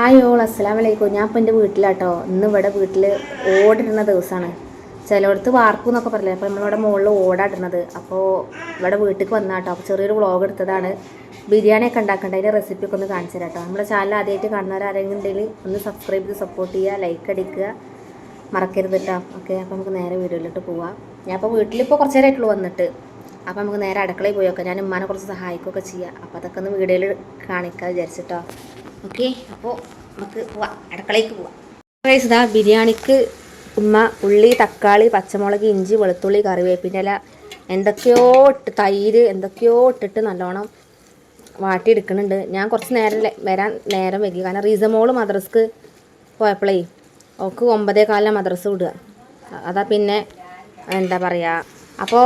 Hi all അസ്സാം വലൈക്കും ഞാൻ ഇപ്പം എന്റെ വീട്ടിലാട്ടോ. ഇന്ന് ഇവിടെ വീട്ടിൽ ഓടിടുന്ന ദിവസമാണ് ചിലയിടത്ത് വാർക്കും എന്നൊക്കെ പറയില്ലേ? അപ്പോൾ നമ്മളിവിടെ മുകളിൽ ഓടാടുന്നത് അപ്പോൾ ഇവിടെ വീട്ടിൽ വന്നാട്ടോ അപ്പോൾ ചെറിയൊരു വ്ളോഗ് എടുത്തതാണ്. ബിരിയാണിയൊക്കെ ഉണ്ടാക്കേണ്ട. അതിന്റെ റെസിപ്പി ഒക്കെ ഒന്ന് കാണിച്ചു തരാം കേട്ടോ നമ്മുടെ ചാനൽ ആദ്യമായിട്ട് കാണുന്നവരാരെങ്കിലും ഉണ്ടെങ്കിൽ ഒന്ന് സബ്സ്ക്രൈബ് ചെയ്ത് സപ്പോർട്ട് ചെയ്യുക ലൈക്ക് അടിക്കുക. മറക്കരുത് കേട്ടോ ഓക്കെ അപ്പോൾ നമുക്ക് നേരെ വീഡിയോയിലോട്ട് പോവാം. ഞാൻ ഇപ്പോൾ വീട്ടിലിപ്പോൾ കുറച്ച് നേരമായിട്ടുള്ളൂ വന്നിട്ട്. അപ്പോൾ നമുക്ക് നേരെ അടുക്കളയിൽ പോയി നോക്കാം. ഞാൻ ഉമ്മാനെ കുറച്ച് സഹായിക്കുകയൊക്കെ ചെയ്യാം. അപ്പോൾ അതൊക്കെ ഒന്ന് വീഡിയോയിൽ കാണിക്കാൻ വിചാരിച്ചിട്ടോ. ഓക്കെ അപ്പോൾ നമുക്ക് പോവാം. അടുക്കളയ്ക്ക് പോവാം. ഗൈസ് ഇതാ ബിരിയാണിക്ക് ഉമ്മ ഉള്ളി തക്കാളി പച്ചമുളക് ഇഞ്ചി വെളുത്തുള്ളി കറിവേപ്പിന്റെ ഇല എന്തൊക്കെയോ ഇട്ട് തൈര് എന്തൊക്കെയോ ഇട്ടിട്ട് നല്ലോണം വാട്ടിയെടുക്കുന്നുണ്ട്. ഞാൻ കുറച്ച് നേരം വരാൻ നേരം വൈകി. കാരണം റീസമോൾ മദ്രസ്ക്ക് പോയപ്പോഴേ ഓക്ക് ഒമ്പതേ കാലിലെ മദ്രസ് വിടുക. അതാ പിന്നെ എന്താ പറയുക അപ്പോൾ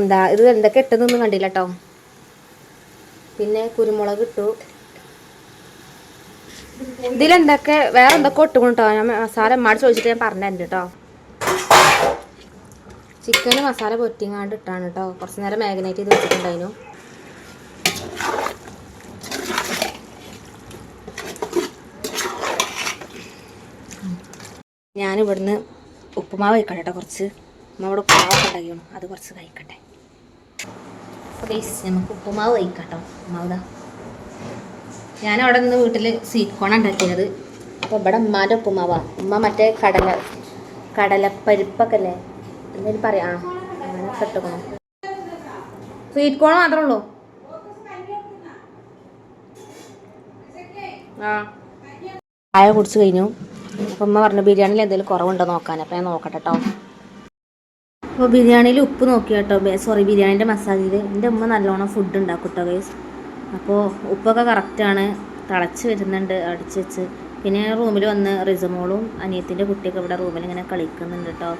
എന്താ ഇത് എന്തൊക്കെ ഇട്ടതെന്ന് കണ്ടില്ല കേട്ടോ പിന്നെ കുരുമുളക് ഇട്ടു. ഇതിലെന്തൊക്കെ വേറെ എന്തൊക്കെ ഇട്ടുകൊണ്ട് കേട്ടോ ഞാൻ മസാല അമ്മാട് ചോദിച്ചിട്ട് ഞാൻ പറഞ്ഞു കേട്ടോ ചിക്കന് മസാല പൊറ്റിങ്ങാണ്ട് ഇട്ടാണ് കേട്ടോ കുറച്ച് നേരം മാഗ്നേറ്റ് ചെയ്ത് വെച്ചിട്ടുണ്ടായിരുന്നു. ഞാനിവിടുന്ന് ഉപ്പുമാവ് കഴിക്കട്ടെ കേട്ടോ കുറച്ച്. നമ്മുടെ ഇവിടെ ഉപ്പുമാവൊക്കെ ഉണ്ടാക്കിയാണ് അത് കുറച്ച് കഴിക്കട്ടെ. അപ്പോൾ നമുക്ക് ഉപ്പുമാവ് കഴിക്കാം കേട്ടോ ഉപ്പുമാവ് ഞാൻ അവിടെ നിന്ന് വീട്ടിൽ സ്വീറ്റ് കോൺ ഉണ്ടാക്കിയത്. അപ്പോൾ ഇവിടെ ഉമ്മാന്റെ ഉപ്പുമാവാ. ഉമ്മ മറ്റേ കടല കടലപ്പരിപ്പൊക്കെ അല്ലേ എന്തായാലും പറയാം. ആ അങ്ങനെ ഇട്ടുക്കണം. കോൺ മാത്രമേ ഉള്ളൂ? ആ. ചായ കുടിച്ച് കഴിഞ്ഞു. അപ്പം ഉമ്മ പറഞ്ഞു ബിരിയാണിയിൽ എന്തെങ്കിലും കുറവുണ്ടോ നോക്കാൻ. അപ്പം ഞാൻ നോക്കട്ടെ കേട്ടോ അപ്പോൾ ബിരിയാണിയിൽ ഉപ്പ് നോക്കി കേട്ടോ സോറി ബിരിയാണീന്റെ മസാലയിൽ എന്റെ ഉമ്മ നല്ലോണം ഫുഡ് ഉണ്ടാക്കും കേട്ടോ ഗൈസ് അപ്പോൾ ഉപ്പൊക്കെ കറക്റ്റാണ് തിളച്ച് വരുന്നുണ്ട് അടിച്ച് വെച്ച്. പിന്നെ റൂമിൽ വന്ന് റിസമോളും അനിയത്തിന്റെ കുട്ടിയൊക്കെ ഇവിടെ റൂമിൽ ഇങ്ങനെ കളിക്കുന്നുണ്ട് കേട്ടോ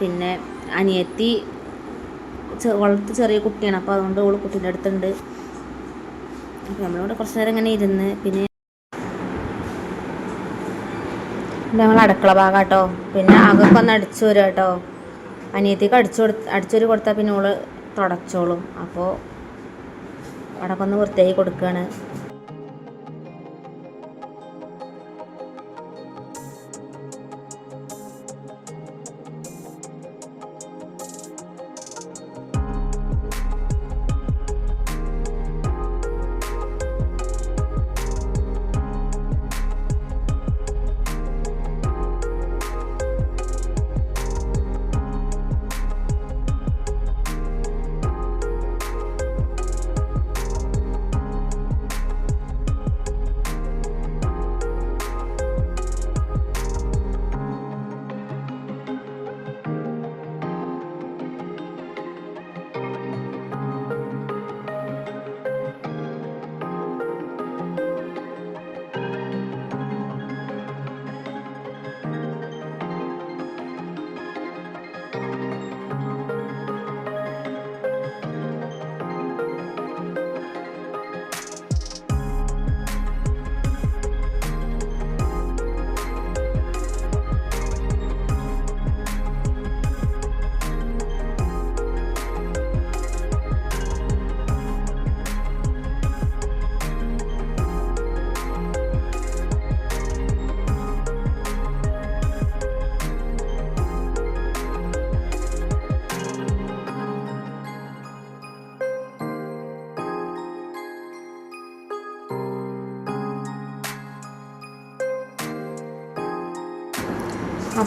പിന്നെ അനിയത്തി വളർത്ത് ചെറിയ കുട്ടിയാണ്. അപ്പോൾ അതുകൊണ്ട് ഓൾ കുട്ടീന്റെ അടുത്തുണ്ട്. അപ്പോൾ നമ്മളിവിടെ കുറച്ച് നേരം ഇങ്ങനെ ഇരുന്ന് പിന്നെ ഞങ്ങൾ അടുക്കള ഭാഗം കേട്ടോ പിന്നെ അകൊക്കെ ഒന്ന് അടിച്ചു വരും കേട്ടോ അനിയത്തിക്ക് അടിച്ചു കൊടുത്ത് അടിച്ചു കൊടുത്താൽ പിന്നെ ഓൾ തുടച്ചോളും. അപ്പോൾ അവിടെ ഒന്ന് വൃത്തിയാക്കി കൊടുക്കുകയാണ്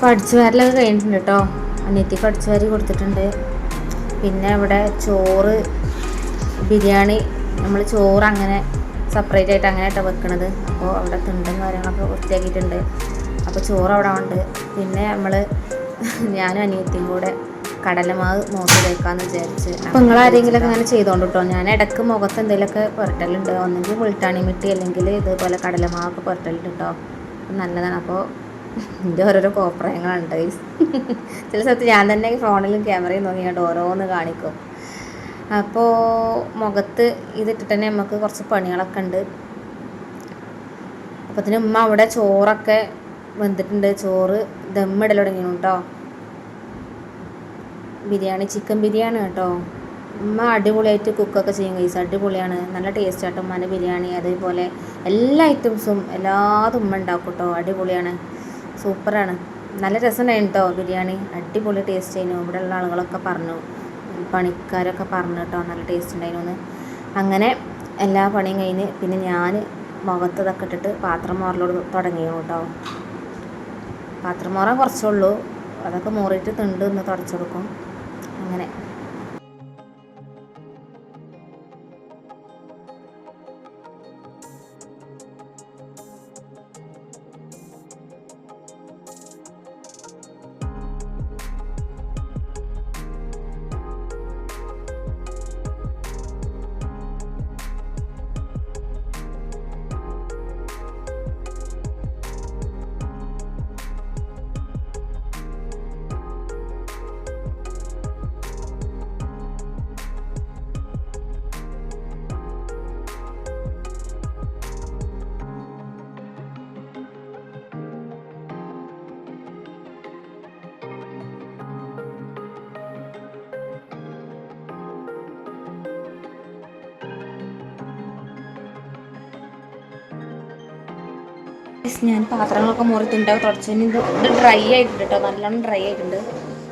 അപ്പോൾ അടിച്ചു വാരലൊക്കെ കഴിഞ്ഞിട്ടുണ്ട് കേട്ടോ അനിയത്തിക്ക് അടിച്ചു വാരി കൊടുത്തിട്ടുണ്ട്. പിന്നെ ഇവിടെ ചോറ് ബിരിയാണി നമ്മൾ ചോറ് അങ്ങനെ സെപ്പറേറ്റ് ആയിട്ട് അങ്ങനെ ആയിട്ടാണ് വെക്കണത്. അപ്പോൾ അവിടെ തിണ്ടും കാര്യങ്ങളൊക്കെ വൃത്തിയാക്കിയിട്ടുണ്ട്. അപ്പോൾ ചോറ് അവിടെ ഉണ്ട്. പിന്നെ നമ്മൾ ഞാനും അനിയത്തിയും കൂടെ കടലമാവ് മുഖത്ത് വെക്കാമെന്ന് വിചാരിച്ച്. അപ്പം നിങ്ങൾ ആരെങ്കിലുമൊക്കെ അങ്ങനെ ചെയ്തോണ്ട് കേട്ടോ ഞാൻ ഇടയ്ക്ക് മുഖത്ത് എന്തെങ്കിലുമൊക്കെ പുരട്ടലുണ്ട്. ഒന്നെങ്കിൽ മുൾട്ടാണി മിട്ടി അല്ലെങ്കിൽ ഇതുപോലെ കടലമാവൊക്കെ പുരട്ടലുണ്ട് കേട്ടോ നല്ലതാണ്. അപ്പോൾ എന്റെ ഓരോരോ കോപ്രായങ്ങളുണ്ട്. ചില സ്ഥലത്ത് ഞാൻ തന്നെ ഫോണിലും ക്യാമറയും നോക്കിയിട്ട് ഓരോന്ന് കാണിക്കും. അപ്പോൾ മുഖത്ത് ഇതിട്ടിട്ട് തന്നെ നമുക്ക് കുറച്ച് പണികളൊക്കെ ഉണ്ട്. അപ്പോൾ അതിന് ഉമ്മ അവിടെ ചോറൊക്കെ വെന്തിട്ടുണ്ട്. ചോറ് ദമ്മിടൽ തുടങ്ങി കേട്ടോ ബിരിയാണി ചിക്കൻ ബിരിയാണി കേട്ടോ. ഉമ്മ അടിപൊളിയായിട്ട് കുക്കൊക്കെ ചെയ്യും കൈസ് അടിപൊളിയാണ്. നല്ല ടേസ്റ്റ് ആട്ടോ ഉമ്മാന്റെ ബിരിയാണി. അതേപോലെ എല്ലാ ഐറ്റംസും എല്ലാതും ഉമ്മ ഉണ്ടാക്കും കേട്ടോ അടിപൊളിയാണ്. സൂപ്പറാണ്. നല്ല രസമുണ്ടായിരുന്നു കേട്ടോ ബിരിയാണി. അടിപൊളി ടേസ്റ്റ് ആയിരുന്നു ഇവിടെ ഉള്ള ആളുകളൊക്കെ പറഞ്ഞു. പണിക്കാരൊക്കെ പറഞ്ഞു കേട്ടോ നല്ല ടേസ്റ്റ് ഉണ്ടായിരുന്നു അങ്ങനെ എല്ലാ പണിയും കഴിഞ്ഞ് പിന്നെ ഞാൻ മുഖത്ത് ഇതൊക്കെ ഇട്ടിട്ട് പാത്രം മോറലോട് തുടങ്ങിയിരുന്നു കേട്ടോ പാത്രം മോറാൻ കുറച്ചുള്ളൂ. അതൊക്കെ മോറിയിട്ട് തിണ്ട് ഒന്ന് തുടച്ചെടുക്കും അങ്ങനെ. ഞാൻ പാത്രങ്ങളൊക്കെ മുറിത്തുണ്ടാവും തുടച്ചതിന് ഇത് ഇത് ഡ്രൈ ആയിട്ടുണ്ട് കേട്ടോ നല്ലോണം ഡ്രൈ ആയിട്ടുണ്ട്.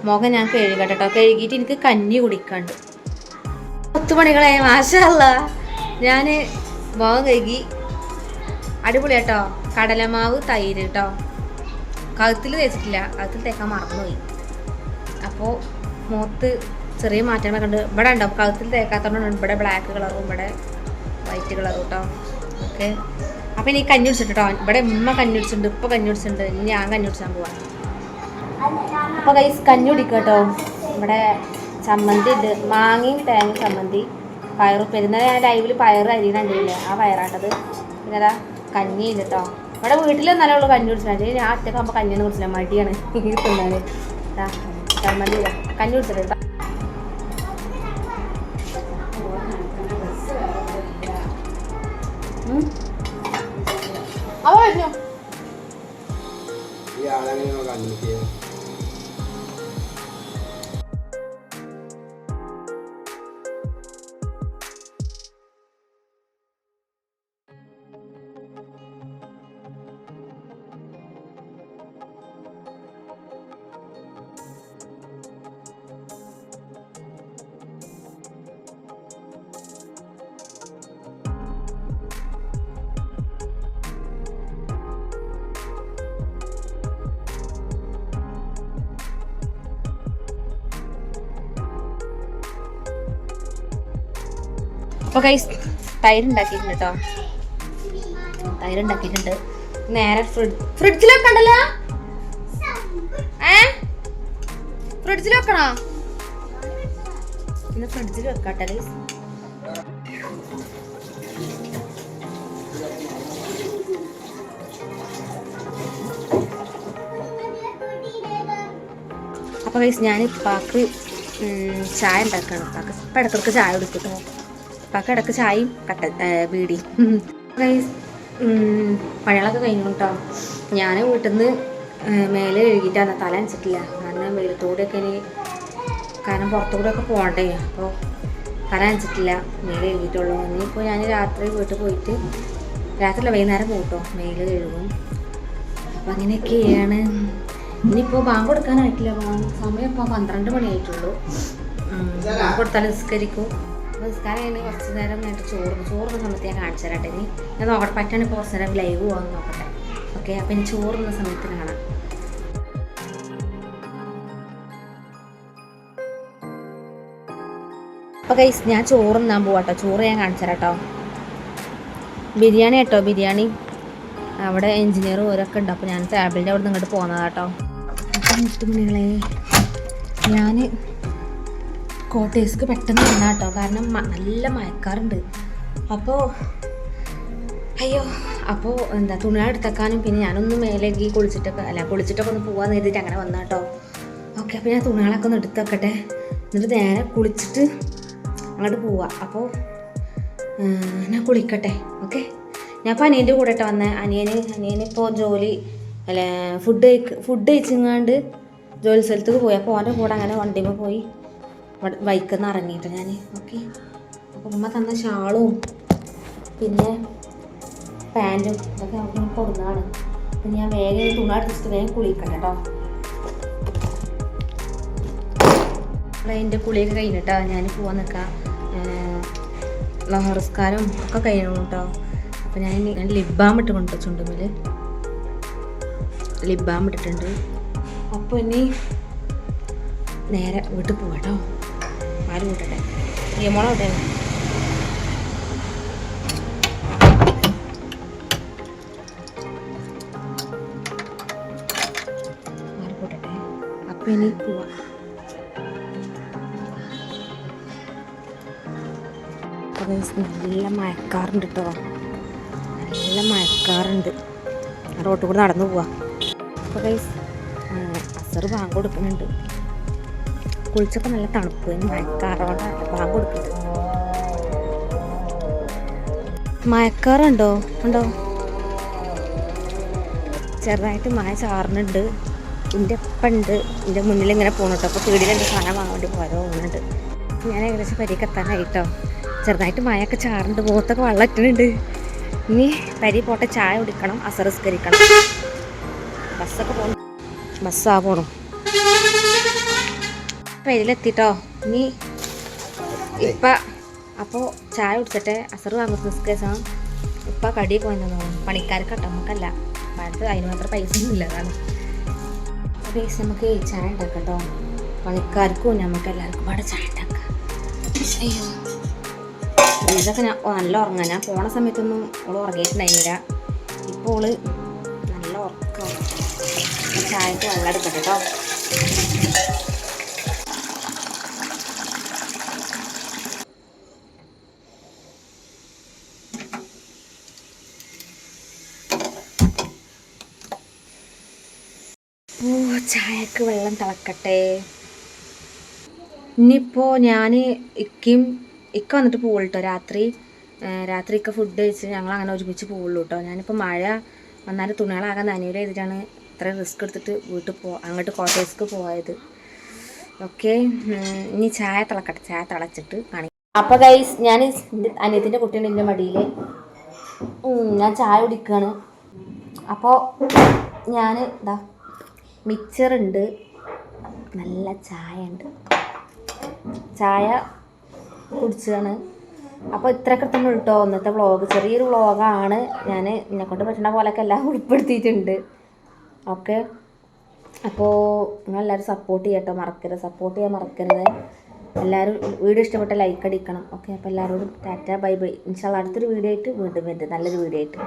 മുഖം ഞാൻ കഴുകട്ടെ കേട്ടോ കഴുകിയിട്ട് എനിക്ക് കഞ്ഞി കുടിക്കാണ്ട് പത്ത് മണികളെ മാഷല്ല. ഞാൻ മുഖം കഴുകി. അടിപൊളി കേട്ടോ കടലമാവ് തൈര് കേട്ടോ കഴുത്തിൽ തേച്ചിട്ടില്ല. കഴുത്തിൽ തേക്കാൻ മറന്നുപോയി. അപ്പോൾ മുഖത്ത് ചെറിയ മാറ്റങ്ങളൊക്കെ ഉണ്ട്. ഇവിടെ ഉണ്ടാവും കഴുത്തിൽ തേക്കാത്തതുകൊണ്ടാണ് ഇവിടെ ബ്ലാക്ക് കളറും ഇവിടെ വൈറ്റ് കളറും കേട്ടോ ഓക്കെ അപ്പം ഇനി കഞ്ഞി കുടിച്ചിട്ടോ ഇവിടെ ഉമ്മ കഞ്ഞി കുടിച്ചിട്ടുണ്ട് ഇപ്പം കഞ്ഞി കുടിച്ചിട്ടുണ്ട്. ഇനി ഞാൻ കഞ്ഞി കുടിച്ചാൻ പോവാം. അപ്പോൾ കൈസ് കഞ്ഞി ഇവിടെ ചമ്മന്തി ഉണ്ട്. മാങ്ങയും തേങ്ങ ചമ്മന്തി. പയറും പെരുന്നാൾ ഞാൻ ലൈവിൽ പയറ് അരിയണുണ്ടില്ലേ ആ പയറാട്ടത്. പിന്നെ അതാ കഞ്ഞി ഉണ്ട് കേട്ടോ. ഇവിടെ വീട്ടിൽ നല്ല ഉള്ളു കഞ്ഞി കുടിച്ചിട്ടുണ്ട് ഞാൻ ഒറ്റക്കാകുമ്പോൾ കഞ്ഞിയൊന്നും കുടിച്ചില്ല. മടിയാണ്. തിന്നാൻ കഞ്ഞി കുടിച്ചിട്ട് അപ്പോൾ കൈസ് തൈരുണ്ടാക്കിയിട്ടുണ്ട് കേട്ടോ തൈരുണ്ടാക്കിയിട്ടുണ്ട്. നേരെ ഫ്രിഡ്ജ് ഫ്രിഡ്ജിൽ വെക്കണ്ടല്ലോ? ഏ? ഫ്രിഡ്ജിൽ വെക്കണോ? ഇന്ന് ഫ്രിഡ്ജിൽ വെക്കാട്ടെ ഗൈസ് അപ്പോൾ ഗൈസ് ഞാൻ പാക്ക് ചായ ഉണ്ടാക്കണം. പാക്ക് ഇപ്പം ഇടക്കിടക്ക് ചായ കൊടുക്കും കേട്ടോ ഇപ്പാക്ക് ഇടയ്ക്ക് ചായയും കട്ട ബീഡി പഴകളൊക്കെ കഴിഞ്ഞു കേട്ടോ ഞാൻ വീട്ടിൽ നിന്ന് മേലെ കഴുകിയിട്ടാണ് തല അനച്ചിട്ടില്ല. കാരണം വെയിലത്തോടെയൊക്കെ ഇനി കാരണം പുറത്തുകൂടെ ഒക്കെ പോകണ്ടേ. അപ്പോൾ തല അനച്ചിട്ടില്ല. മേലെ കഴുകിയിട്ടുള്ളൂ. ഇനിയിപ്പോൾ ഞാൻ രാത്രി വീട്ടിൽ പോയിട്ട് രാത്രി വൈകുന്നേരം പോകട്ടോ മേലെ കഴുകും. അപ്പം അങ്ങനെയൊക്കെയാണ്. ഇനിയിപ്പോൾ ബാങ്ക് കൊടുക്കാനായിട്ടില്ല. സമയം ഇപ്പോൾ പന്ത്രണ്ട് മണിയായിട്ടുള്ളൂ. കൊടുത്താൽ നിസ്കരിക്കും. നിസ്കാരം കഴിഞ്ഞ് കുറച്ച് നേരം നേരിട്ട് ചോറ് ചോറുന്ന സമയത്ത് ഞാൻ കാണിച്ചു തരാട്ടെ ഇനി ഞാൻ നോക്കട്ടെ പറ്റാണ് ഇപ്പോൾ കുറച്ച് നേരം ലൈവ് പോകാൻ നോക്കട്ടെ. ഓക്കെ അപ്പം ഇനി ചോറുന്ന സമയത്ത് കാണാം. അപ്പോൾ കൈസ് ഞാൻ ചോറ് തിന്നാൻ പോവാട്ടോ ചോറ് ഞാൻ കാണിച്ചു തരാം കേട്ടോ. ബിരിയാണി കേട്ടോ ബിരിയാണി. അവിടെ എഞ്ചിനീയർ ഓരൊക്കെ ഉണ്ട്. അപ്പോൾ ഞാൻ ടേബിളിന്റെ അവിടെ നിന്ന് ഇങ്ങോട്ട് പോകുന്നതാട്ടോ അപ്പം മുത്തുമണികളെ ഞാൻ കോട്ടേഴ്സ്ക്ക് പെട്ടെന്ന് വന്നാ കേട്ടോ കാരണം നല്ല മയക്കാറുണ്ട്. അപ്പോൾ അയ്യോ അപ്പോൾ എന്താ തുണികൾ എടുത്തേക്കാനും പിന്നെ ഞാനൊന്ന് മേലേക്ക് കുളിച്ചിട്ടൊക്കെ അല്ല കുളിച്ചിട്ടൊക്കെ ഒന്ന് പോകാമെന്ന് കരുതിയിട്ട് അങ്ങനെ വന്നാ കേട്ടോ ഓക്കെ അപ്പോൾ ഞാൻ തുണികളൊക്കെ ഒന്ന് എടുത്ത് വെക്കട്ടെ എന്നിട്ട് നേരെ കുളിച്ചിട്ട് അങ്ങോട്ട് പോവാം. അപ്പോൾ ഞാൻ കുളിക്കട്ടെ. ഓക്കെ? ഞാൻ ഇപ്പോൾ അനിയന്റെ കൂടെ ഇട്ട് വന്നേ. അനിയന് അനിയനിപ്പോൾ ജോലി അല്ല ഫുഡ് കഴിക്ക് ഫുഡ് കഴിച്ചിങ്ങാണ്ട് ജോലി സ്ഥലത്തേക്ക് പോയി. അപ്പോൾ ഓന്റെ കൂടെ അങ്ങനെ വണ്ടിയുമ്പോൾ പോയി. ബൈക്കിൽ നിന്ന് ഇറങ്ങിയിട്ട് ഞാൻ ഓക്കെ. ഉമ്മ തന്ന ഷാളും പിന്നെ പാന്റും ഇതൊക്കെ അവിടെ കൊടുന്നതാണ്. അപ്പം ഞാൻ വേഗം തുണ അടിച്ചിട്ട് വേഗം കുളിക്കണം കേട്ടോ എന്റെ കുളിയൊക്കെ കഴിഞ്ഞിട്ടാ ഞാൻ പോവാൻ നിൽക്കാം ലഹറസ്കാരം ഒക്കെ കഴിയണം കേട്ടോ അപ്പം ഞാൻ ഞാൻ ലിബാം ഇട്ട് കൊണ്ടു ചുണ്ടുമ്മിൽ ലിബാം ഇട്ടിട്ടുണ്ട്. അപ്പോൾ ഇനി നേരെ വീട്ടിൽ പോവാട്ടോ ആരും കൂട്ടട്ടെ. യമോള അവിടെ ആരും കൂട്ടട്ടെ. അപ്പം ഇനി പോവാം. നല്ല മയക്കാറുണ്ട് കേട്ടോ നല്ല മയക്കാറുണ്ട് റോട്ടിൽ കൂടെ നടന്നു പോവാ. അപ്പോൾ ഗൈസ് അസർ ബാങ്ക് കൊടുക്കുന്നുണ്ട്. കുളിച്ചപ്പോൾ നല്ല തണുപ്പ് മഴക്കാറുകൊണ്ടാണ് ബാങ്ക് കൊടുക്കുന്നത് മഴക്കാറുണ്ടോ? ഉണ്ടോ? ചെറുതായിട്ട് മഴ ചാറിനുണ്ട് എന്റെ ഉണ്ട്. എന്റെ മുന്നിൽ ഇങ്ങനെ പോകുന്നുട്ടോ അപ്പോൾ പീടിയിലെന്റെ സാധനം വാങ്ങാൻ വേണ്ടി പോയതോ പോകുന്നുണ്ട് ഞാൻ ഏകദേശം പരിക്ക് എത്താനായിട്ടോ. ചെറുതായിട്ട് മഴയൊക്കെ ചാറുണ്ട് മുഖത്തൊക്കെ വെള്ളം ഇട്ടുന്നുണ്ട് ഇനി പരി പോട്ടെ. ചായ കുടിക്കണം. അസറസ്കരിക്കണം ബസ്സൊക്കെ പോകണം ബസ്സാ പോണം ഇതിലെത്തിട്ടോ. ഇനി ഇപ്പ അപ്പോൾ ചായ കുടിച്ചിട്ട് അസറ് വാങ്ങുന്ന നിസ്കേസം ഇപ്പം കടി വന്നു പണിക്കാർക്കട്ടോ കേട്ടോ നമുക്കല്ല പഴത്ത് അതിന് മാത്രം പൈസ ഒന്നും ഇല്ല അതാണ് പൈസ നമുക്ക് ചായ ഉണ്ടാക്കാം കേട്ടോ പണിക്കാർക്കും നമുക്ക് എല്ലാവർക്കും പാടെ ചായ ഉണ്ടാക്കാം. അയ്യോ. ഇതൊക്കെ ഞാൻ നല്ല ഉറങ്ങാൻ ഞാൻ പോണ സമയത്തൊന്നും ഓൾ ഉറങ്ങിയിട്ടുണ്ടായിരുന്നില്ല. ഇപ്പോൾ ഓൾ നല്ല ഉറക്കമാണ് ചായക്ക് വെള്ളം എടുക്കട്ടെ കേട്ടോ ചായക്ക് വെള്ളം തിളക്കട്ടെ. ഇനിയിപ്പോൾ ഞാൻ ഇക്കയും ഇക്ക വന്നിട്ട് പോവുള്ളൂ കേട്ടോ രാത്രി രാത്രി ഇക്ക ഫുഡ് കഴിച്ച് ഞങ്ങൾ അങ്ങനെ ഒരുമിച്ച് പോകുള്ളൂ കേട്ടോ ഞാനിപ്പോൾ മഴ വന്നാൽ തുണികളാകാൻ നനയുടെ ചെയ്തിട്ടാണ് ഇത്ര റിസ്ക് എടുത്തിട്ട് വീട്ടിൽ പോ അങ്ങോട്ട് കോട്ടേഴ്സ്ക്ക് പോയത്. ഓക്കെ ഇനി ചായ തിളക്കട്ടെ. ചായ തിളച്ചിട്ട് കാണിക്കാം അപ്പോൾ ഗൈസ് ഞാൻ അനിയത്തിന്റെ കുട്ടിയുണ്ട് എന്റെ മടിയിൽ ഞാൻ ചായ കുടിക്കുകയാണ് അപ്പോൾ ഞാൻ ഇതാ മിക്സറുണ്ട് നല്ല ചായ ഉണ്ട് ചായ കുടിച്ചാണ് അപ്പോൾ ഇത്രയൊക്കെ തന്നെ കേട്ടോ ഇന്നത്തെ വ്ളോഗ് ചെറിയൊരു വ്ളോഗാണ് ഞാൻ എന്നെക്കൊണ്ട് പറ്റുന്ന പോലെയൊക്കെ എല്ലാം ഉൾപ്പെടുത്തിയിട്ടുണ്ട്. ഓക്കെ അപ്പോൾ നിങ്ങളെല്ലാവരും സപ്പോർട്ട് ചെയ്യട്ടോ മറക്കരുത്. സപ്പോർട്ട് ചെയ്യാൻ മറക്കരുത്. എല്ലാവരും വീഡിയോ ഇഷ്ടപ്പെട്ട ലൈക്ക് അടിക്കണം. ഓക്കെ അപ്പോൾ എല്ലാവരോടും ടാറ്റ ബൈ ബൈ. ഇൻഷാല്ല അടുത്തൊരു വീഡിയോ ആയിട്ട് വീണ്ടും വരുന്നത് നല്ലൊരു വീഡിയോ ആയിട്ട്.